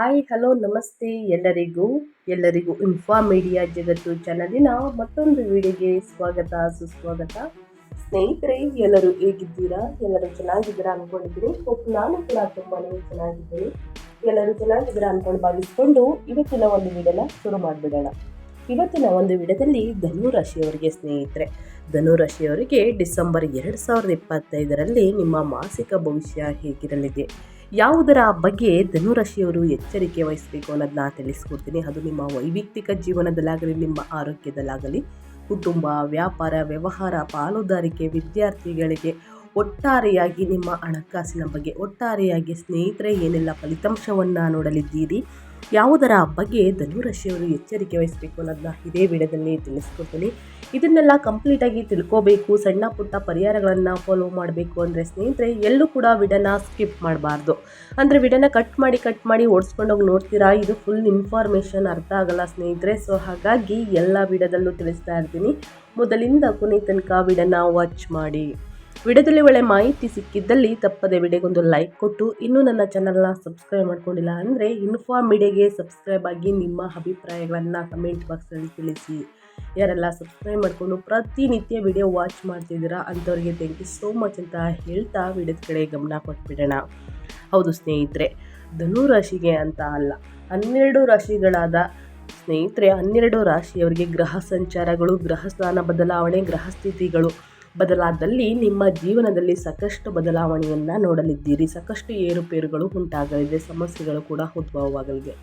Hi hello ನಮಸ್ತೆ. ಎಲ್ಲರಿಗೂ ಎಲ್ಲರಿಗೂ ಇನ್ಫಾ ಮೀಡಿಯಾ ಜಗತ್ತು ಚಾನಲಿನ ಮತ್ತೊಂದು ವಿಡಿಯೋಗೆ ಸ್ವಾಗತ, ಸುಸ್ವಾಗತ. ಸ್ನೇಹಿತರೆ, ಎಲ್ಲರೂ ಹೇಗಿದ್ದೀರಾ? ಎಲ್ಲರೂ ಚೆನ್ನಾಗಿದ್ದೀರಾ ಅಂದ್ಕೊಂಡಿದ್ದೀನಿ ನಾನು ಕೂಡ ತುಂಬಾ ಚೆನ್ನಾಗಿದ್ದೀನಿ. ಎಲ್ಲರೂ ಚೆನ್ನಾಗಿದ್ದೀರಾ ಅಂದ್ಕೊಂಡು ಭಾವಿಸ್ಕೊಂಡು ಇವತ್ತಿನ ಒಂದು ವಿಡಿಯೋನ ಶುರು ಮಾಡಿಬಿಡೋಣ. ಇವತ್ತಿನ ಒಂದು ವಿಡಿಯೋದಲ್ಲಿ ಧನುರಾಶಿಯವರಿಗೆ ಸ್ನೇಹಿತರೆ. ಧನುರಾಶಿಯವರಿಗೆ ಡಿಸೆಂಬರ್ ಎರಡು ಸಾವಿರದ ಇಪ್ಪತ್ತೈದರಲ್ಲಿ ನಿಮ್ಮ ಮಾಸಿಕ ಭವಿಷ್ಯ ಹೇಗಿರಲಿದೆ? ಯಾವುದರ ಬಗ್ಗೆ ಧನುರಾಶಿಯವರು ಎಚ್ಚರಿಕೆ ವಹಿಸಬೇಕು ಅನ್ನೋದನ್ನ ತಿಳಿಸ್ಕೊಡ್ತೀನಿ. ಅದು ನಿಮ್ಮ ವೈಯಕ್ತಿಕ ಜೀವನದಲ್ಲಾಗಲಿ, ನಿಮ್ಮ ಆರೋಗ್ಯದಲ್ಲಾಗಲಿ, ಕುಟುಂಬ, ವ್ಯಾಪಾರ, ವ್ಯವಹಾರ, ಪಾಲುದಾರಿಕೆ, ವಿದ್ಯಾರ್ಥಿಗಳಿಗೆ ಒಟ್ಟಾರೆಯಾಗಿ ನಿಮ್ಮ ಹಣಕಾಸಿನ ಬಗ್ಗೆ, ಒಟ್ಟಾರೆಯಾಗಿ ಸ್ನೇಹಿತರೆ, ಏನೆಲ್ಲ ಫಲಿತಾಂಶವನ್ನು ನೋಡಲಿದ್ದೀರಿ? ಯಾವುದರ ಬಗ್ಗೆ ಧನುರಾಶಿಯವರು ಎಚ್ಚರಿಕೆ ವಹಿಸಬೇಕು ಅನ್ನೋದನ್ನ ಇದೇ ವಿಡಿಯೋದಲ್ಲಿ ತಿಳಿಸ್ಕೊಡ್ತೀನಿ. ಇದನ್ನೆಲ್ಲ ಕಂಪ್ಲೀಟಾಗಿ ತಿಳ್ಕೋಬೇಕು, ಸಣ್ಣ ಪುಟ್ಟ ಪರಿಹಾರಗಳನ್ನು ಫಾಲೋ ಮಾಡಬೇಕು ಅಂದರೆ ಸ್ನೇಹಿತರೆ, ಎಲ್ಲೂ ಕೂಡ ವಿಡನ ಸ್ಕಿಪ್ ಮಾಡಬಾರ್ದು. ಅಂದರೆ ವಿಡನ ಕಟ್ ಮಾಡಿ ಕಟ್ ಮಾಡಿ ಓಡಿಸ್ಕೊಂಡೋಗಿ ನೋಡ್ತೀರಾ? ಇದು ಫುಲ್ ಇನ್ಫಾರ್ಮೇಷನ್ ಅರ್ಥ ಆಗಲ್ಲ ಸ್ನೇಹಿತರೆ. ಸೊ ಹಾಗಾಗಿ ಎಲ್ಲ ವಿಡದಲ್ಲೂ ತಿಳಿಸ್ತಾ ಇರ್ತೀನಿ. ಮೊದಲಿಂದ ಕೊನೆ ತನಕ ವಿಡನ ವಾಚ್ ಮಾಡಿ. ವಿಡಿಯೋದಲ್ಲಿ ಒಳ್ಳೆ ಮಾಹಿತಿ ಸಿಕ್ಕಿದ್ದಲ್ಲಿ ತಪ್ಪದೆ ವಿಡಿಯೋಗೊಂದು ಲೈಕ್ ಕೊಟ್ಟು ಇನ್ನೂ ನನ್ನ ಚಾನಲ್ನ ಸಬ್ಸ್ಕ್ರೈಬ್ ಮಾಡ್ಕೊಂಡಿಲ್ಲ ಅಂದರೆ ಇನ್ಫಾರ್ಮ್ ಮೀಡಿಯಾಗೆ ಸಬ್ಸ್ಕ್ರೈಬ್ ಆಗಿ ನಿಮ್ಮ ಅಭಿಪ್ರಾಯಗಳನ್ನು ಕಮೆಂಟ್ ಬಾಕ್ಸಲ್ಲಿ ತಿಳಿಸಿ. ಯಾರೆಲ್ಲ ಸಬ್ಸ್ಕ್ರೈಬ್ ಮಾಡಿಕೊಂಡು ಪ್ರತಿನಿತ್ಯ ವಿಡಿಯೋ ವಾಚ್ ಮಾಡ್ತಿದ್ದೀರಾ ಅಂಥವ್ರಿಗೆ ಥ್ಯಾಂಕ್ ಯು ಸೋ ಮಚ್ ಅಂತ ಹೇಳ್ತಾ ವಿಡಿಯೋದ ಕಡೆ ಗಮನ ಕೊಟ್ಬಿಡೋಣ. ಹೌದು ಸ್ನೇಹಿತರೆ, ಧನು ರಾಶಿಗೆ ಅಂತ ಅಲ್ಲ, ಹನ್ನೆರಡು ರಾಶಿಗಳಾದ ಸ್ನೇಹಿತರೆ, ಹನ್ನೆರಡು ರಾಶಿಯವರಿಗೆ ಗ್ರಹ ಸಂಚಾರಗಳು, ಗ್ರಹ ಸ್ಥಾನ ಬದಲಾವಣೆ, ಗ್ರಹ ಸ್ಥಿತಿಗಳು ಬದಲಾದಲ್ಲಿ ನಿಮ್ಮ ಜೀವನದಲ್ಲಿ ಸಾಕಷ್ಟು ಬದಲಾವಣೆಯನ್ನು ನೋಡಲಿದ್ದೀರಿ. ಸಾಕಷ್ಟು ಏರುಪೇರುಗಳು ಉಂಟಾಗಲಿದೆ, ಸಮಸ್ಯೆಗಳು ಕೂಡ ಉದ್ಭವವಾಗಲಿದೆ.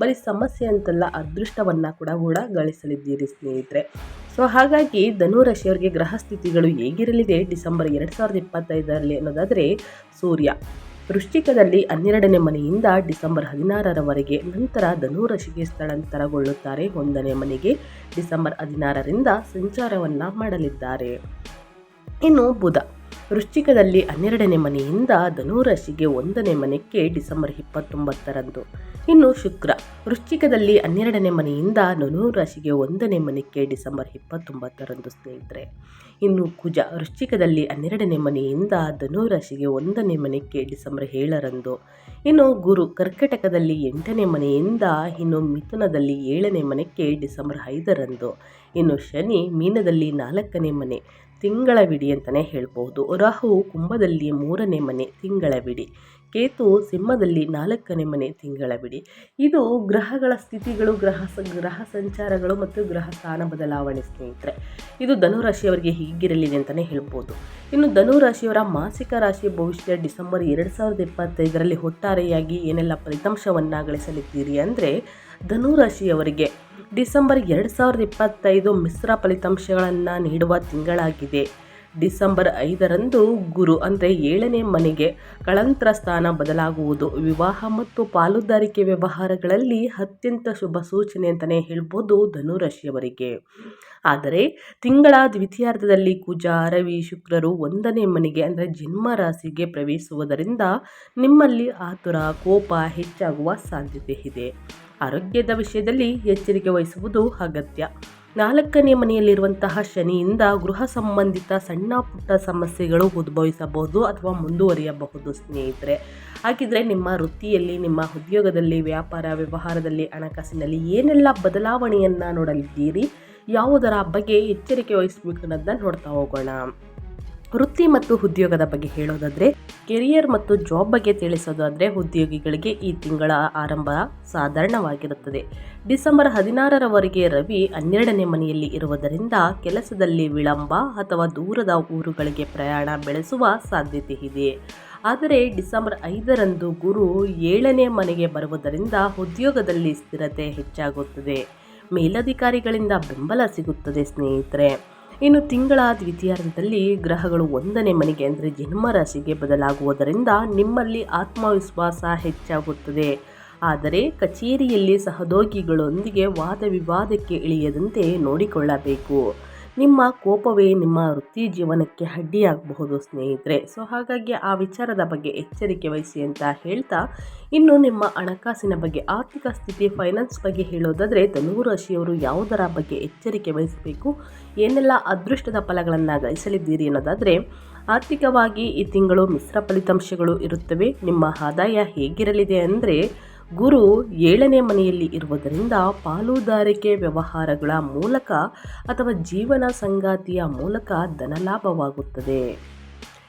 ಬರೀ ಸಮಸ್ಯೆ ಅಂತಲ್ಲ, ಅದೃಷ್ಟವನ್ನು ಕೂಡ ಕೂಡ ಗಳಿಸಲಿದ್ದೀರಿ ಸ್ನೇಹಿತರೆ. ಸೊ ಹಾಗಾಗಿ ಧನುರಾಶಿಯವರಿಗೆ ಗ್ರಹ ಸ್ಥಿತಿಗಳು ಹೇಗಿರಲಿದೆ? ಡಿಸೆಂಬರ್ ಎರಡು ಸಾವಿರದ ಇಪ್ಪತ್ತೈದರಲ್ಲಿ ಅನ್ನೋದಾದರೆ, ಸೂರ್ಯ ವೃಶ್ಚಿಕದಲ್ಲಿ ಹನ್ನೆರಡನೇ ಮನೆಯಿಂದ ಡಿಸೆಂಬರ್ ಹದಿನಾರರವರೆಗೆ ನಂತರ ಧನುರಾಶಿಗೆ ಸ್ಥಳಾಂತರಗೊಳ್ಳುತ್ತಾರೆ. ಒಂದನೇ ಮನೆಗೆ ಡಿಸೆಂಬರ್ ಹದಿನಾರರಿಂದ ಸಂಚಾರವನ್ನು ಮಾಡಲಿದ್ದಾರೆ. ಇನ್ನು ಬುಧ. ವೃಶ್ಚಿಕದಲ್ಲಿ ಹನ್ನೆರಡನೇ ಮನೆಯಿಂದ ಧನುರಾಶಿಗೆ ಒಂದನೇ ಮನೆಗೆ ಡಿಸೆಂಬರ್ ಇಪ್ಪತ್ತೊಂಬತ್ತರಂದು. ಇನ್ನು ಶುಕ್ರ. ವೃಶ್ಚಿಕದಲ್ಲಿ ಹನ್ನೆರಡನೇ ಮನೆಯಿಂದ ಧನುರಾಶಿಗೆ ಒಂದನೇ ಮನೆಗೆ ಡಿಸೆಂಬರ್ ಇಪ್ಪತ್ತೊಂಬತ್ತರಂದು ಸ್ನೇಹಿತರೆ. ಇನ್ನು ಕುಜ. ವೃಶ್ಚಿಕದಲ್ಲಿ ಹನ್ನೆರಡನೇ ಮನೆಯಿಂದ ಧನುರಾಶಿಗೆ ಒಂದನೇ ಮನೆಗೆ ಡಿಸೆಂಬರ್ ಏಳರಂದು. ಇನ್ನು ಗುರು. ಕರ್ಕಟಕದಲ್ಲಿ ಎಂಟನೇ ಮನೆಯಿಂದ ಇನ್ನು ಮಿಥುನದಲ್ಲಿ ಏಳನೇ ಮನೆಗೆ ಡಿಸೆಂಬರ್ ಐದರಂದು. ಇನ್ನು ಶನಿ. ಮೀನದಲ್ಲಿ ನಾಲ್ಕನೇ ಮನೆ. ತಿಂಗಳ ವಿಡಿ ಅಂತಲೇ ಹೇಳ್ಬೋದು. ರಾಹು ಕುಂಭದಲ್ಲಿ ಮೂರನೇ ಮನೆ ತಿಂಗಳ ವಿಡಿ. ಕೇತು ಸಿಂಹದಲ್ಲಿ ನಾಲ್ಕನೇ ಮನೆ ತಿಂಗಳ ಬಿಡಿ ಇದು ಗ್ರಹಗಳ ಸ್ಥಿತಿಗಳು, ಗ್ರಹ ಗ್ರಹ ಸಂಚಾರಗಳು ಮತ್ತು ಗ್ರಹ ಸ್ಥಾನ ಬದಲಾವಣೆ ಸ್ನೇಹಿತರೆ. ಇದು ಧನುರಾಶಿಯವರಿಗೆ ಹೀಗಿರಲಿದೆ ಅಂತಲೇ ಹೇಳ್ಬೋದು. ಇನ್ನು ಧನುರಾಶಿಯವರ ಮಾಸಿಕ ರಾಶಿ ಭವಿಷ್ಯ ಡಿಸೆಂಬರ್ ಎರಡು ಸಾವಿರದ ಇಪ್ಪತ್ತೈದರಲ್ಲಿ ಒಟ್ಟಾರೆಯಾಗಿ ಏನೆಲ್ಲ ಫಲಿತಾಂಶವನ್ನು ಗಳಿಸಲಿದ್ದೀರಿ ಅಂದರೆ ಧನುರಾಶಿಯವರಿಗೆ ಡಿಸೆಂಬರ್ ಎರಡು ಸಾವಿರದ ಇಪ್ಪತ್ತೈದು ಮಿಶ್ರ ಫಲಿತಾಂಶಗಳನ್ನು ನೀಡುವ ತಿಂಗಳಾಗಿದೆ. ಡಿಸೆಂಬರ್ ಐದರಂದು ಗುರು ಅಂದರೆ ಏಳನೇ ಮನೆಗೆ ಕಳಂತ್ರ ಸ್ಥಾನ ಬದಲಾಗುವುದು. ವಿವಾಹ ಮತ್ತು ಪಾಲುದಾರಿಕೆ ವ್ಯವಹಾರಗಳಲ್ಲಿ ಅತ್ಯಂತ ಶುಭ ಸೂಚನೆ ಅಂತಲೇ ಹೇಳ್ಬೋದು ಧನುರಾಶಿಯವರಿಗೆ. ಆದರೆ ತಿಂಗಳ ದ್ವಿತೀಯಾರ್ಧದಲ್ಲಿ ಕುಜ, ರವಿ, ಶುಕ್ರರು ಒಂದನೇ ಮನೆಗೆ ಅಂದರೆ ಜನ್ಮ ರಾಶಿಗೆ ಪ್ರವೇಶಿಸುವುದರಿಂದ ನಿಮ್ಮಲ್ಲಿ ಆತುರ, ಕೋಪ ಹೆಚ್ಚಾಗುವ ಸಾಧ್ಯತೆ ಇದೆ. ಆರೋಗ್ಯದ ವಿಷಯದಲ್ಲಿ ಎಚ್ಚರಿಕೆ ವಹಿಸುವುದು ಅಗತ್ಯ. ನಾಲ್ಕನೇ ಮನೆಯಲ್ಲಿರುವಂತಹ ಶನಿಯಿಂದ ಗೃಹ ಸಂಬಂಧಿತ ಸಣ್ಣ ಪುಟ್ಟ ಸಮಸ್ಯೆಗಳು ಉದ್ಭವಿಸಬಹುದು ಅಥವಾ ಮುಂದುವರಿಯಬಹುದು, ಸ್ನೇಹಿತರೆ. ಹಾಗಿದ್ರೆ ನಿಮ್ಮ ವೃತ್ತಿಯಲ್ಲಿ, ನಿಮ್ಮ ಉದ್ಯೋಗದಲ್ಲಿ, ವ್ಯಾಪಾರ ವ್ಯವಹಾರದಲ್ಲಿ, ಹಣಕಾಸಿನಲ್ಲಿ ಏನೆಲ್ಲ ಬದಲಾವಣೆಯನ್ನು ನೋಡಲಿದ್ದೀರಿ? ಯಾವುದರ ಬಗ್ಗೆ ಎಚ್ಚರಿಕೆ ವಹಿಸಬೇಕು ಅನ್ನೋದನ್ನ ನೋಡ್ತಾ ಹೋಗೋಣ. ವೃತ್ತಿ ಮತ್ತು ಉದ್ಯೋಗದ ಬಗ್ಗೆ ಹೇಳೋದಾದರೆ, ಕೆರಿಯರ್ ಮತ್ತು ಜಾಬ್ ಬಗ್ಗೆ ತಿಳಿಸೋದಾದರೆ ಉದ್ಯೋಗಿಗಳಿಗೆ ಈ ತಿಂಗಳ ಆರಂಭ ಸಾಧಾರಣವಾಗಿರುತ್ತದೆ. ಡಿಸೆಂಬರ್ ಹದಿನಾರರವರೆಗೆ ರವಿ ಹನ್ನೆರಡನೇ ಮನೆಯಲ್ಲಿ ಇರುವುದರಿಂದ ಕೆಲಸದಲ್ಲಿ ವಿಳಂಬ ಅಥವಾ ದೂರದ ಊರುಗಳಿಗೆ ಪ್ರಯಾಣ ಬೆಳೆಸುವ ಸಾಧ್ಯತೆ ಇದೆ. ಆದರೆ ಡಿಸೆಂಬರ್ ಐದರಂದು ಗುರು ಏಳನೇ ಮನೆಗೆ ಬರುವುದರಿಂದ ಉದ್ಯೋಗದಲ್ಲಿ ಸ್ಥಿರತೆ ಹೆಚ್ಚಾಗುತ್ತದೆ. ಮೇಲಧಿಕಾರಿಗಳಿಂದ ಬೆಂಬಲ ಸಿಗುತ್ತದೆ ಸ್ನೇಹಿತರೆ. ಇನ್ನು ತಿಂಗಳ ದ್ವಿತೀಯಾರ್ಧದಲ್ಲಿ ಗ್ರಹಗಳು ಒಂದನೇ ಮನೆಗೆ ಅಂದರೆ ಜನ್ಮರಾಶಿಗೆ ಬದಲಾಗುವುದರಿಂದ ನಿಮ್ಮಲ್ಲಿ ಆತ್ಮವಿಶ್ವಾಸ ಹೆಚ್ಚಾಗುತ್ತದೆ. ಆದರೆ ಕಚೇರಿಯಲ್ಲಿ ಸಹೋದ್ಯೋಗಿಗಳೊಂದಿಗೆ ವಾದ ವಿವಾದಕ್ಕೆ ಇಳಿಯದಂತೆ ನೋಡಿಕೊಳ್ಳಬೇಕು. ನಿಮ್ಮ ಕೋಪವೇ ನಿಮ್ಮ ವೃತ್ತಿ ಜೀವನಕ್ಕೆ ಅಡ್ಡಿಯಾಗಬಹುದು, ಸ್ನೇಹಿತರೆ. ಸೊ ಹಾಗಾಗಿ ಆ ವಿಚಾರದ ಬಗ್ಗೆ ಎಚ್ಚರಿಕೆ ವಹಿಸಿ ಅಂತ ಹೇಳ್ತಾ, ಇನ್ನು ನಿಮ್ಮ ಹಣಕಾಸಿನ ಬಗ್ಗೆ, ಆರ್ಥಿಕ ಸ್ಥಿತಿ ಫೈನಾನ್ಸ್ ಬಗ್ಗೆ ಹೇಳೋದಾದರೆ ಧನುರಾಶಿಯವರು ಯಾವುದರ ಬಗ್ಗೆ ಎಚ್ಚರಿಕೆ ವಹಿಸಬೇಕು, ಏನೆಲ್ಲ ಅದೃಷ್ಟದ ಫಲಗಳನ್ನು ಗಳಿಸಲಿದ್ದೀರಿ ಅನ್ನೋದಾದರೆ, ಆರ್ಥಿಕವಾಗಿ ಈ ತಿಂಗಳು ಮಿಶ್ರ ಫಲಿತಾಂಶಗಳು ಇರುತ್ತವೆ, ನಿಮ್ಮ ಆದಾಯ ಹೇಗಿರಲಿದೆ ಅಂದರೆ ಗುರು ಏಳನೇ ಮನೆಯಲ್ಲಿ ಇರುವುದರಿಂದ ಪಾಲುದಾರಿಕೆ ವ್ಯವಹಾರಗಳ ಮೂಲಕ ಅಥವಾ ಜೀವನ ಸಂಗಾತಿಯ ಮೂಲಕ ಧನಲಾಭವಾಗುತ್ತದೆ.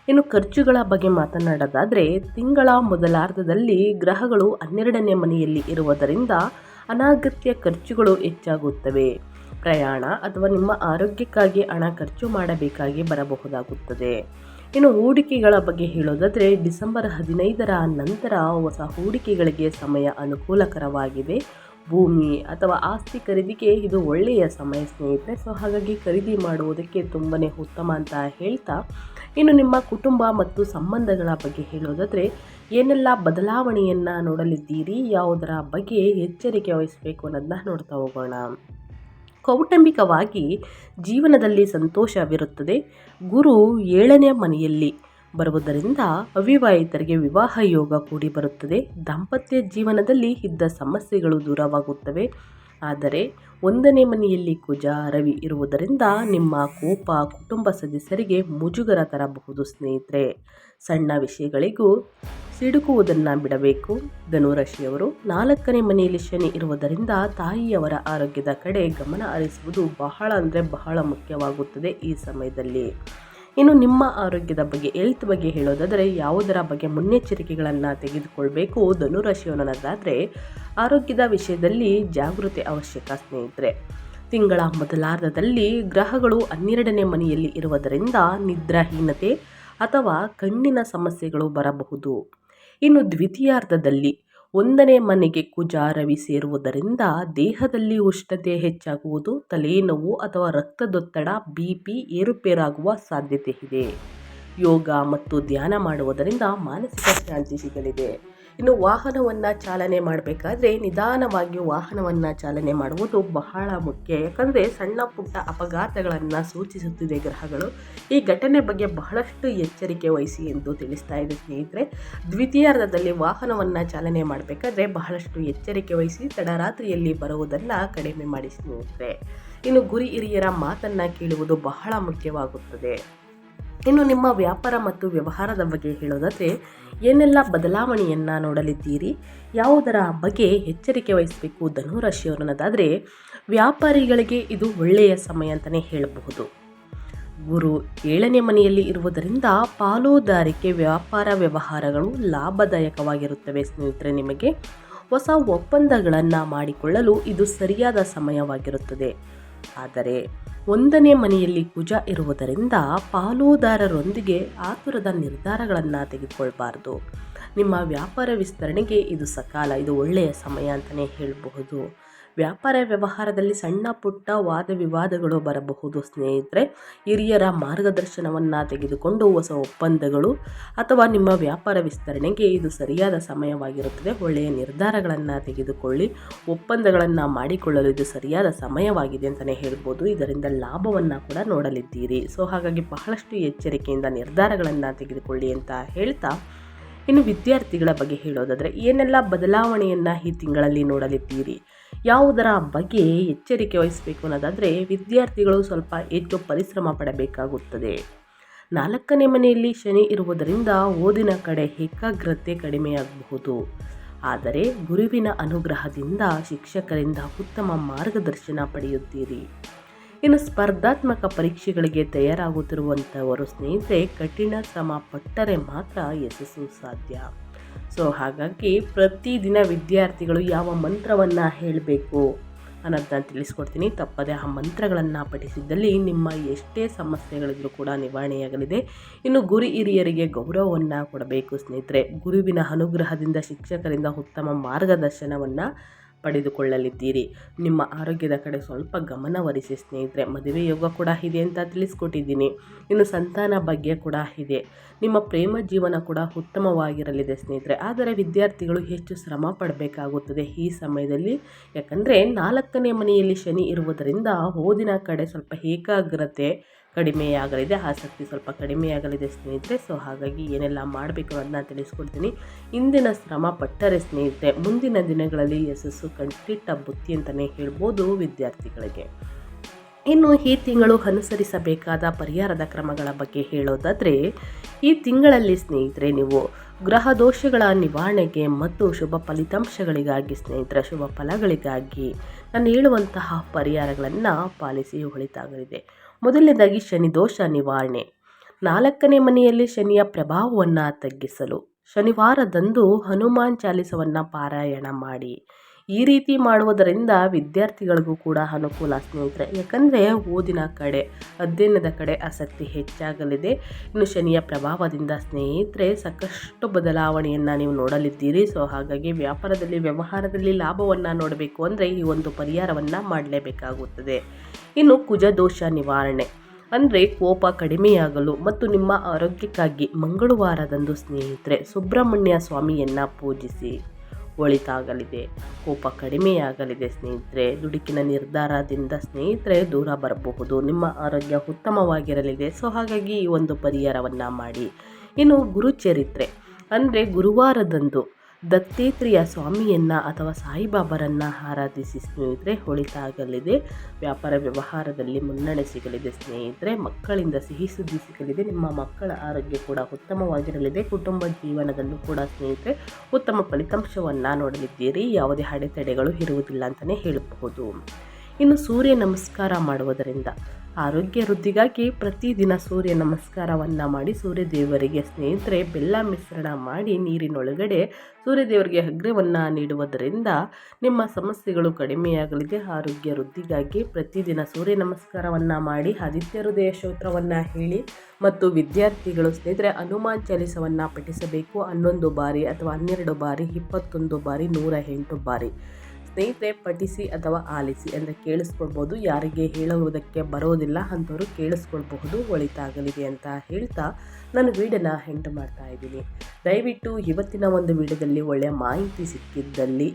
ಇನ್ನು ಖರ್ಚುಗಳ ಬಗ್ಗೆ ಮಾತನಾಡೋದಾದರೆ, ತಿಂಗಳ ಮೊದಲಾರ್ಧದಲ್ಲಿ ಗ್ರಹಗಳು ಹನ್ನೆರಡನೇ ಮನೆಯಲ್ಲಿ ಇರುವುದರಿಂದ ಅನಾಗತ್ಯ ಖರ್ಚುಗಳು ಹೆಚ್ಚಾಗುತ್ತವೆ. ಪ್ರಯಾಣ ಅಥವಾ ನಿಮ್ಮ ಆರೋಗ್ಯಕ್ಕಾಗಿ ಹಣ ಖರ್ಚು ಮಾಡಬೇಕಾಗಿ ಬರಬಹುದಾಗುತ್ತದೆ. ಇನ್ನು ಹೂಡಿಕೆಗಳ ಬಗ್ಗೆ ಹೇಳೋದಾದರೆ ಡಿಸೆಂಬರ್ ಹದಿನೈದರ ನಂತರ ಹೊಸ ಹೂಡಿಕೆಗಳಿಗೆ ಸಮಯ ಅನುಕೂಲಕರವಾಗಿದೆ. ಭೂಮಿ ಅಥವಾ ಆಸ್ತಿ ಖರೀದಿಗೆ ಇದು ಒಳ್ಳೆಯ ಸಮಯ ಸ್ನೇಹಿತರೆ. ಸೊ ಹಾಗಾಗಿ ಖರೀದಿ ಮಾಡುವುದಕ್ಕೆ ತುಂಬಾ ಉತ್ತಮ ಅಂತ ಹೇಳ್ತಾ, ಇನ್ನು ನಿಮ್ಮ ಕುಟುಂಬ ಮತ್ತು ಸಂಬಂಧಗಳ ಬಗ್ಗೆ ಹೇಳೋದಾದರೆ ಏನೆಲ್ಲ ಬದಲಾವಣೆಯನ್ನು ನೋಡಲಿದ್ದೀರಿ, ಯಾವುದರ ಬಗ್ಗೆ ಎಚ್ಚರಿಕೆ ವಹಿಸಬೇಕು ಅನ್ನೋದನ್ನ ನೋಡ್ತಾ ಹೋಗೋಣ. ಕೌಟುಂಬಿಕವಾಗಿ ಜೀವನದಲ್ಲಿ ಸಂತೋಷವಿರುತ್ತದೆ. ಗುರು ಏಳನೇ ಮನೆಯಲ್ಲಿ ಬರುವುದರಿಂದ ಅವಿವಾಹಿತರಿಗೆ ವಿವಾಹ ಯೋಗ ಕೂಡಿ ಬರುತ್ತದೆ. ದಾಂಪತ್ಯ ಜೀವನದಲ್ಲಿ ಇದ್ದ ಸಮಸ್ಯೆಗಳು ದೂರವಾಗುತ್ತವೆ. ಆದರೆ ಒಂದನೇ ಮನೆಯಲ್ಲಿ ಕುಜ ರವಿ ಇರುವುದರಿಂದ ನಿಮ್ಮ ಕೋಪ ಕುಟುಂಬ ಸದಸ್ಯರಿಗೆ ಮುಜುಗರ ತರಬಹುದು ಸ್ನೇಹಿತರೆ. ಸಣ್ಣ ವಿಷಯಗಳಿಗೂ ಸಿಡುಕುವುದನ್ನು ಬಿಡಬೇಕು. ಧನುರಾಶಿಯವರು ನಾಲ್ಕನೇ ಮನೆಯಲ್ಲಿ ಶನಿ ಇರುವುದರಿಂದ ತಾಯಿಯವರ ಆರೋಗ್ಯದ ಕಡೆ ಗಮನ ಹರಿಸುವುದು ಬಹಳ ಅಂದರೆ ಬಹಳ ಮುಖ್ಯವಾಗುತ್ತದೆ ಈ ಸಮಯದಲ್ಲಿ. ಇನ್ನು ನಿಮ್ಮ ಆರೋಗ್ಯದ ಬಗ್ಗೆ ಹೆಲ್ತ್ ಬಗ್ಗೆ ಹೇಳೋದಾದರೆ ಯಾವುದರ ಬಗ್ಗೆ ಮುನ್ನೆಚ್ಚರಿಕೆಗಳನ್ನು ತೆಗೆದುಕೊಳ್ಬೇಕು ಧನುರಾಶಿಯವನದಾದರೆ ಆರೋಗ್ಯದ ವಿಷಯದಲ್ಲಿ ಜಾಗೃತಿ ಅವಶ್ಯಕ ಸ್ನೇಹಿತರೆ. ತಿಂಗಳ ಮೊದಲಾರ್ಧದಲ್ಲಿ ಗ್ರಹಗಳು ಹನ್ನೆರಡನೇ ಮನೆಯಲ್ಲಿ ಇರುವುದರಿಂದ ನಿದ್ರಾಹೀನತೆ ಅಥವಾ ಕಣ್ಣಿನ ಸಮಸ್ಯೆಗಳು ಬರಬಹುದು. ಇನ್ನು ದ್ವಿತೀಯಾರ್ಧದಲ್ಲಿ ಒಂದನೇ ಮನೆಗೆ ಕುಜ ರವಿ ಸೇರುವುದರಿಂದ ದೇಹದಲ್ಲಿ ಉಷ್ಣತೆ ಹೆಚ್ಚಾಗುವುದು, ತಲೆನೋವು ಅಥವಾ ರಕ್ತದೊತ್ತಡ, ಬಿ ಪಿ ಏರುಪೇರಾಗುವ ಸಾಧ್ಯತೆ ಇದೆ ಯೋಗ ಮತ್ತು ಧ್ಯಾನ ಮಾಡುವುದರಿಂದ ಮಾನಸಿಕ ಶಾಂತಿ ಸಿಗಲಿದೆ. ಇನ್ನು ವಾಹನವನ್ನು ಚಾಲನೆ ಮಾಡಬೇಕಾದ್ರೆ ನಿಧಾನವಾಗಿ ವಾಹನವನ್ನು ಚಾಲನೆ ಮಾಡುವುದು ಬಹಳ ಮುಖ್ಯ. ಯಾಕಂದರೆ ಸಣ್ಣ ಪುಟ್ಟ ಅಪಘಾತಗಳನ್ನು ಸೂಚಿಸುತ್ತಿದೆ ಗ್ರಹಗಳು. ಈ ಘಟನೆ ಬಗ್ಗೆ ಬಹಳಷ್ಟು ಎಚ್ಚರಿಕೆ ವಹಿಸಿ ಎಂದು ತಿಳಿಸ್ತಾ ಇದೆ ಸ್ನೇಹಿತರೆ. ದ್ವಿತೀಯಾರ್ಧದಲ್ಲಿ ವಾಹನವನ್ನು ಚಾಲನೆ ಮಾಡಬೇಕಾದ್ರೆ ಬಹಳಷ್ಟು ಎಚ್ಚರಿಕೆ ವಹಿಸಿ ತಡರಾತ್ರಿಯಲ್ಲಿ ಬರುವುದನ್ನು ಕಡಿಮೆ ಮಾಡಿ ಸ್ನೇಹಿತರೆ. ಇನ್ನು ಗುರಿ ಹಿರಿಯರ ಮಾತನ್ನು ಕೇಳುವುದು ಬಹಳ ಮುಖ್ಯವಾಗುತ್ತದೆ. ಇನ್ನು ನಿಮ್ಮ ವ್ಯಾಪಾರ ಮತ್ತು ವ್ಯವಹಾರದ ಬಗ್ಗೆ ಹೇಳೋದಾದರೆ, ಏನೆಲ್ಲ ಬದಲಾವಣೆಯನ್ನು ನೋಡಲಿದ್ದೀರಿ, ಯಾವುದರ ಬಗ್ಗೆ ಎಚ್ಚರಿಕೆ ವಹಿಸಬೇಕು ಧನುರಾಶಿಯವರನ್ನದಾದರೆ ವ್ಯಾಪಾರಿಗಳಿಗೆ ಇದು ಒಳ್ಳೆಯ ಸಮಯ ಅಂತಲೇ ಹೇಳಬಹುದು. ಗುರು ಏಳನೇ ಮನೆಯಲ್ಲಿ ಇರುವುದರಿಂದ ಪಾಲುದಾರಿಕೆ, ವ್ಯಾಪಾರ ವ್ಯವಹಾರಗಳು ಲಾಭದಾಯಕವಾಗಿರುತ್ತವೆ ಸ್ನೇಹಿತರೆ ನಿಮಗೆ. ಹೊಸ ಒಪ್ಪಂದಗಳನ್ನು ಮಾಡಿಕೊಳ್ಳಲು ಇದು ಸರಿಯಾದ ಸಮಯವಾಗಿರುತ್ತದೆ. ಆದರೆ ಒಂದನೇ ಮನೆಯಲ್ಲಿ ಕುಜ ಇರುವುದರಿಂದ ಪಾಲುದಾರರೊಂದಿಗೆ ಆತುರದ ನಿರ್ಧಾರಗಳನ್ನು ತೆಗೆದುಕೊಳ್ಬಾರ್ದು. ನಿಮ್ಮ ವ್ಯಾಪಾರ ವಿಸ್ತರಣೆಗೆ ಇದು ಸಕಾಲ, ಇದು ಒಳ್ಳೆಯ ಸಮಯ ಅಂತಲೇ ಹೇಳಬಹುದು. ವ್ಯಾಪಾರ ವ್ಯವಹಾರದಲ್ಲಿ ಸಣ್ಣ ಪುಟ್ಟ ವಾದ ವಿವಾದಗಳು ಬರಬಹುದು ಸ್ನೇಹಿತರೆ. ಹಿರಿಯರ ಮಾರ್ಗದರ್ಶನವನ್ನು ತೆಗೆದುಕೊಂಡು ಹೊಸ ಒಪ್ಪಂದಗಳು ಅಥವಾ ನಿಮ್ಮ ವ್ಯಾಪಾರ ವಿಸ್ತರಣೆಗೆ ಇದು ಸರಿಯಾದ ಸಮಯವಾಗಿರುತ್ತದೆ. ಒಳ್ಳೆಯ ನಿರ್ಧಾರಗಳನ್ನು ತೆಗೆದುಕೊಳ್ಳಿ. ಒಪ್ಪಂದಗಳನ್ನು ಮಾಡಿಕೊಳ್ಳಲು ಇದು ಸರಿಯಾದ ಸಮಯವಾಗಿದೆ ಅಂತಲೇ ಹೇಳ್ಬೋದು. ಇದರಿಂದ ಲಾಭವನ್ನು ಕೂಡ ನೋಡಲಿದ್ದೀರಿ. ಸೊ, ಹಾಗಾಗಿ ಬಹಳಷ್ಟು ಎಚ್ಚರಿಕೆಯಿಂದ ನಿರ್ಧಾರಗಳನ್ನು ತೆಗೆದುಕೊಳ್ಳಿ ಅಂತ ಹೇಳ್ತಾ ಇನ್ನು ವಿದ್ಯಾರ್ಥಿಗಳ ಬಗ್ಗೆ ಹೇಳೋದಾದರೆ ಏನೆಲ್ಲ ಬದಲಾವಣೆಯನ್ನು ಈ ತಿಂಗಳಲ್ಲಿ ನೋಡಲಿದ್ದೀರಿ? ಯಾವುದರ ಬಗ್ಗೆ ಎಚ್ಚರಿಕೆ ವಹಿಸಬೇಕು ಅನ್ನೋದಾದರೆ ವಿದ್ಯಾರ್ಥಿಗಳು ಸ್ವಲ್ಪ ಹೆಚ್ಚು ಪರಿಶ್ರಮ ಪಡಬೇಕಾಗುತ್ತದೆ. ನಾಲ್ಕನೇ ಮನೆಯಲ್ಲಿ ಶನಿ ಇರುವುದರಿಂದ ಓದಿನ ಕಡೆ ಏಕಾಗ್ರತೆ ಕಡಿಮೆಯಾಗಬಹುದು. ಆದರೆ ಗುರುವಿನ ಅನುಗ್ರಹದಿಂದ ಶಿಕ್ಷಕರಿಂದ ಉತ್ತಮ ಮಾರ್ಗದರ್ಶನ ಪಡೆಯುತ್ತೀರಿ. ಇನ್ನು ಸ್ಪರ್ಧಾತ್ಮಕ ಪರೀಕ್ಷೆಗಳಿಗೆ ತಯಾರಾಗುತ್ತಿರುವಂಥವರು ಸ್ನೇಹಿತರೆ, ಕಠಿಣ ಶ್ರಮ ಪಟ್ಟರೆ ಮಾತ್ರ ಯಶಸ್ಸು ಸಾಧ್ಯ. ಸೊ ಹಾಗಾಗಿ ಪ್ರತಿದಿನ ವಿದ್ಯಾರ್ಥಿಗಳು ಯಾವ ಮಂತ್ರವನ್ನು ಹೇಳಬೇಕು ಅನ್ನೋದನ್ನ ತಿಳಿಸ್ಕೊಡ್ತೀನಿ. ತಪ್ಪದೆ ಆ ಮಂತ್ರಗಳನ್ನು ಪಠಿಸಿದ್ದಲ್ಲಿ ನಿಮ್ಮ ಎಷ್ಟೇ ಸಮಸ್ಯೆಗಳಿದ್ರೂ ಕೂಡ ನಿವಾರಣೆಯಾಗಲಿದೆ. ಇನ್ನು ಗುರಿ ಹಿರಿಯರಿಗೆ ಗೌರವವನ್ನು ಕೊಡಬೇಕು ಸ್ನೇಹಿತರೆ. ಗುರುವಿನ ಅನುಗ್ರಹದಿಂದ ಶಿಕ್ಷಕರಿಂದ ಉತ್ತಮ ಮಾರ್ಗದರ್ಶನವನ್ನು ಪಡೆದುಕೊಳ್ಳಲಿದ್ದೀರಿ. ನಿಮ್ಮ ಆರೋಗ್ಯದ ಕಡೆ ಸ್ವಲ್ಪ ಗಮನವರಿಸಿ ಸ್ನೇಹಿತರೆ, ಮದುವೆ ಯೋಗ ಕೂಡ ಇದೆ ಅಂತ ತಿಳಿಸ್ಕೊಟ್ಟಿದ್ದೀನಿ. ಇನ್ನು ಸಂತಾನ ಬಗ್ಗೆ ಕೂಡ ಇದೆ. ನಿಮ್ಮ ಪ್ರೇಮ ಜೀವನ ಕೂಡ ಉತ್ತಮವಾಗಿರಲಿದೆ ಸ್ನೇಹಿತರೆ. ಆದರೆ ವಿದ್ಯಾರ್ಥಿಗಳು ಹೆಚ್ಚು ಶ್ರಮ ಪಡಬೇಕಾಗುತ್ತದೆ ಈ ಸಮಯದಲ್ಲಿ. ಯಾಕಂದರೆ ನಾಲ್ಕನೇ ಮನೆಯಲ್ಲಿ ಶನಿ ಇರುವುದರಿಂದ ಓದಿನ ಕಡೆ ಸ್ವಲ್ಪ ಏಕಾಗ್ರತೆ ಕಡಿಮೆಯಾಗಲಿದೆ, ಆಸಕ್ತಿ ಸ್ವಲ್ಪ ಕಡಿಮೆಯಾಗಲಿದೆ ಸ್ನೇಹಿತರೆ. ಸೊ ಹಾಗಾಗಿ ಏನೆಲ್ಲ ಮಾಡಬೇಕು ಅನ್ನೋದನ್ನ ತಿಳಿಸ್ಕೊಡ್ತೀನಿ. ಇಂದಿನ ಶ್ರಮ ಪಟ್ಟರೆ ಸ್ನೇಹಿತರೆ, ಮುಂದಿನ ದಿನಗಳಲ್ಲಿ ಯಶಸ್ಸು ಕಂಟಿಟ್ಟ ಬುತ್ತಿ ಅಂತಲೇ ಹೇಳ್ಬೋದು ವಿದ್ಯಾರ್ಥಿಗಳಿಗೆ. ಇನ್ನು ಈ ತಿಂಗಳು ಅನುಸರಿಸಬೇಕಾದ ಪರಿಹಾರದ ಕ್ರಮಗಳ ಬಗ್ಗೆ ಹೇಳೋದಾದರೆ, ಈ ತಿಂಗಳಲ್ಲಿ ಸ್ನೇಹಿತರೆ ನೀವು ಗ್ರಹ ದೋಷಗಳ ನಿವಾರಣೆಗೆ ಮತ್ತು ಶುಭ ಫಲಿತಾಂಶಗಳಿಗಾಗಿ ಸ್ನೇಹಿತರ, ಶುಭ ಫಲಗಳಿಗಾಗಿ ನಾನು ಹೇಳುವಂತಹ ಪರಿಹಾರಗಳನ್ನು ಪಾಲಿಸಿ ಒಳಿತಾಗಲಿದೆ ಮೊದಲನೇದಾಗಿ ಶನಿ ದೋಷ ನಿವಾರಣೆ. ನಾಲ್ಕನೇ ಮನೆಯಲ್ಲಿ ಶನಿಯ ಪ್ರಭಾವವನ್ನು ತಗ್ಗಿಸಲು ಶನಿವಾರದಂದು ಹನುಮಾನ್ ಚಾಲಿಸವನ್ನು ಪಾರಾಯಣ ಮಾಡಿ. ಈ ರೀತಿ ಮಾಡುವುದರಿಂದ ವಿದ್ಯಾರ್ಥಿಗಳಿಗೂ ಕೂಡ ಅನುಕೂಲ ಸ್ನೇಹಿತರೆ. ಯಾಕಂದರೆ ಓದಿನ ಕಡೆ, ಅಧ್ಯಯನದ ಕಡೆ ಆಸಕ್ತಿ ಹೆಚ್ಚಾಗಲಿದೆ. ಇನ್ನು ಶನಿಯ ಪ್ರಭಾವದಿಂದ ಸ್ನೇಹಿತರೆ ಸಾಕಷ್ಟು ಬದಲಾವಣೆಯನ್ನು ನೀವು ನೋಡಲಿದ್ದೀರಿ. ಸೊ ಹಾಗಾಗಿ ವ್ಯಾಪಾರದಲ್ಲಿ, ವ್ಯವಹಾರದಲ್ಲಿ ಲಾಭವನ್ನು ನೋಡಬೇಕು ಅಂದರೆ ಈ ಒಂದು ಪರಿಹಾರವನ್ನು ಮಾಡಲೇಬೇಕಾಗುತ್ತದೆ. ಇನ್ನು ಕುಜದೋಷ ನಿವಾರಣೆ. ಅಂದರೆ ಕೋಪ ಕಡಿಮೆಯಾಗಲು ಮತ್ತು ನಿಮ್ಮ ಆರೋಗ್ಯಕ್ಕಾಗಿ ಮಂಗಳವಾರದಂದು ಸ್ನೇಹಿತರೆ ಸುಬ್ರಹ್ಮಣ್ಯ ಸ್ವಾಮಿಯನ್ನು ಪೂಜಿಸಿ. ಒಳಿತಾಗಲಿದೆ. ಕೋಪ ಕಡಿಮೆಯಾಗಲಿದೆ ಸ್ನೇಹಿತರೆ. ದುಡುಕಿನ ನಿರ್ಧಾರದಿಂದ ಸ್ನೇಹಿತರೆ ದೂರ ಬರಬಹುದು. ನಿಮ್ಮ ಆರೋಗ್ಯ ಉತ್ತಮವಾಗಿರಲಿದೆ. ಸೊ, ಹಾಗಾಗಿ ಈ ಒಂದು ಪರಿಹಾರವನ್ನು ಮಾಡಿ. ಇನ್ನು ಗುರುಚರಿತ್ರೆ. ಅಂದರೆ ಗುರುವಾರದಂದು ದತ್ತೇತ್ರಿಯ ಸ್ವಾಮಿಯನ್ನು ಅಥವಾ ಸಾಯಿಬಾಬರನ್ನು ಆರಾಧಿಸಿ ಸ್ನೇಹಿತರೆ, ಹೊಳಿತಾಗಲಿದೆ. ವ್ಯಾಪಾರ ವ್ಯವಹಾರದಲ್ಲಿ ಮುನ್ನಡೆ ಸಿಗಲಿದೆ ಸ್ನೇಹಿತರೆ. ಮಕ್ಕಳಿಂದ ಸಿಹಿ ಸುದ್ದಿ ಸಿಗಲಿದೆ. ನಿಮ್ಮ ಮಕ್ಕಳ ಆರೋಗ್ಯ ಕೂಡ ಉತ್ತಮವಾಗಿರಲಿದೆ. ಕುಟುಂಬ ಜೀವನದಲ್ಲೂ ಕೂಡ ಸ್ನೇಹಿತರೆ, ಉತ್ತಮ ಫಲಿತಾಂಶವನ್ನು ನೋಡಲಿದ್ದೀರಿ. ಯಾವುದೇ ಅಡೆತಡೆಗಳು ಇರುವುದಿಲ್ಲ ಅಂತಲೇ ಹೇಳಬಹುದು. ಇನ್ನು ಸೂರ್ಯ ನಮಸ್ಕಾರ ಮಾಡುವುದರಿಂದ ಆರೋಗ್ಯ ವೃದ್ಧಿಗಾಗಿ ಪ್ರತಿದಿನ ಸೂರ್ಯ ನಮಸ್ಕಾರವನ್ನು ಮಾಡಿ ಸೂರ್ಯದೇವರಿಗೆ ಸ್ನೇಹಿತರೆ, ಬೆಲ್ಲ ಮಿಶ್ರಣ ಮಾಡಿ ನೀರಿನೊಳಗಡೆ ಸೂರ್ಯದೇವರಿಗೆ ಅಗ್ರವನ್ನು ನೀಡುವುದರಿಂದ ನಿಮ್ಮ ಸಮಸ್ಯೆಗಳು ಕಡಿಮೆಯಾಗಲಿದೆ. ಆರೋಗ್ಯ ವೃದ್ಧಿಗಾಗಿ ಪ್ರತಿದಿನ ಸೂರ್ಯ ನಮಸ್ಕಾರವನ್ನು ಮಾಡಿ ಆದಿತ್ಯ ಹೃದಯ ಸ್ತೋತ್ರವನ್ನು ಹೇಳಿ ಮತ್ತು ವಿದ್ಯಾರ್ಥಿಗಳು ಸ್ನೇಹಿತರೆ ಹನುಮಾನ್ ಚಾಲಿಸವನ್ನು ಪಠಿಸಬೇಕು. ಹನ್ನೊಂದು ಬಾರಿ ಅಥವಾ ಹನ್ನೆರಡು ಬಾರಿ, ಇಪ್ಪತ್ತೊಂದು ಬಾರಿ, ನೂರ ಎಂಟು ಬಾರಿ. ಸ್ನೇಹಿತರೆ, ಪಠಿಸಿ ಅಥವಾ ಆಲಿಸಿ ಅಂದರೆ ಕೇಳಿಸ್ಕೊಳ್ಬೋದು. ಯಾರಿಗೆ ಹೇಳುವುದಕ್ಕೆ ಬರೋದಿಲ್ಲ, ಅಂಥವ್ರು ಕೇಳಿಸ್ಕೊಳ್ಬಹುದು, ಒಳಿತಾಗಲಿದೆ ಅಂತ ಹೇಳ್ತಾ ನಾನು ವೀಡಿಯೋನ ಹೆಂಟ್ ಮಾಡ್ತಾ ಇದ್ದೀನಿ. ದಯವಿಟ್ಟು ಇವತ್ತಿನ ಒಂದು ವಿಡಿಯೋದಲ್ಲಿ ಒಳ್ಳೆಯ ಮಾಹಿತಿ ಸಿಕ್ಕಿದ್ದಲ್ಲಿ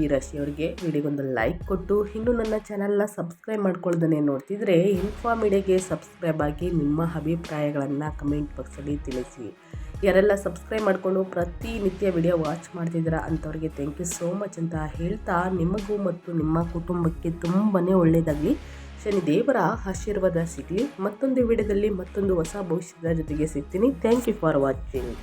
ಈ ರಶಿಯವ್ರಿಗೆ ವಿಡಿಯೋಗೊಂದು ಲೈಕ್ ಕೊಟ್ಟು, ಇನ್ನೂ ನನ್ನ ಚಾನಲ್ನ ಸಬ್ಸ್ಕ್ರೈಬ್ ಮಾಡ್ಕೊಳ್ಳೋದನ್ನೇ ನೋಡ್ತಿದ್ರೆ ಇನ್ಫಾ ಮೀಡಿಯಾಗೆ ಸಬ್ಸ್ಕ್ರೈಬ್ ಆಗಿ ನಿಮ್ಮ ಅಭಿಪ್ರಾಯಗಳನ್ನು ಕಮೆಂಟ್ ಬಾಕ್ಸಲ್ಲಿ ತಿಳಿಸಿ. ಯಾರೆಲ್ಲ ಸಬ್ಸ್ಕ್ರೈಬ್ ಮಾಡಿಕೊಂಡು ಪ್ರತಿನಿತ್ಯ ವಿಡಿಯೋ ವಾಚ್ ಮಾಡ್ತಿದ್ದೀರಾ ಅಂಥವ್ರಿಗೆ ಥ್ಯಾಂಕ್ ಯು ಸೋ ಮಚ್ ಅಂತ ಹೇಳ್ತಾ ನಿಮಗೂ ಮತ್ತು ನಿಮ್ಮ ಕುಟುಂಬಕ್ಕೆ ತುಂಬಾ ಒಳ್ಳೆಯದಾಗಲಿ ಶನಿ ದೇವರ ಆಶೀರ್ವಾದ ಸಿಗಲಿ. ಮತ್ತೊಂದು ವಿಡಿಯೋದಲ್ಲಿ ಮತ್ತೊಂದು ಹೊಸ ಭವಿಷ್ಯದ ಜೊತೆಗೆ ಸಿಗ್ತೀನಿ. Thank you for watching